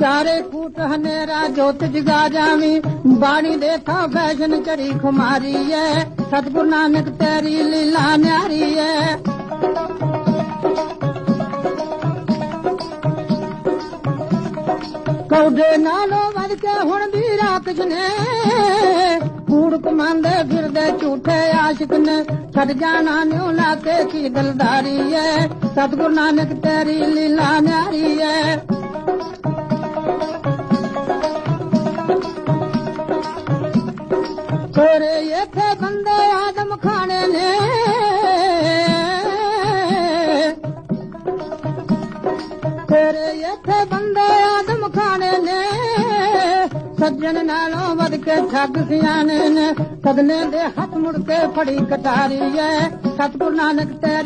ਚਾਰੇ ਕੂਟ ਹਨੇਰਾ, ਜੋਤ ਜਗਾ ਜਾਵੀ ਬਾਣੀ ਦੇ ਥਾਂ ਫੈਸ਼ਨ ਚੜੀ ਖੁਮਾਰੀ ਐ ਸਤਿਗੁਰ ਨਾਨਕ ਤੇਰੀ ਲੀਲਾ ਨਿਆਰੀ ਐ ਕੌਡੇ ਨਾਲੋਂ ਵੱਧ ਕੇ ਹੁਣ ਵੀ ਰਾਖਸ਼ ਨੇ। ਕੂੜ ਕਮਾਂਦੇ ਫਿਰਦੇ ਝੂਠੇ ਆਸ਼ਿਕ ਨੇ। ਛੱਡ ਜਾਣਾ ਨਿਉ ਲਾ ਕੇ ਕੀ ਦਿਲਦਾਰੀ ਐ ਸਤਿਗੁਰ ਨਾਨਕ ਤੇਰੀ ਲੀਲਾ ਨਿਆਰੀ ਐ ਤੇਰੇ ਇੱਥੇ ਬੰਦੇ ਆਦਮ ਖਾਣੇ ਨੇ। ਤੇਰੇ ਇੱਥੇ ਬੰਦੇ ਆਦਮ ਖਾਣੇ ਨੇ। ਸੱਜਣ ਨਾਲੋਂ ਵੱਧ ਕੇ ਠੱਗ ਸਿਆਣੇ ਨੇ। ਸਦਨੇ ਦੇ ਹੱਥ ਮੁੜ ਕੇ ਫੜੀ ਕਟਾਰੀ ਐ। ਸਤਿਗੁਰ ਨਾਨਕ ਤੇਰੀ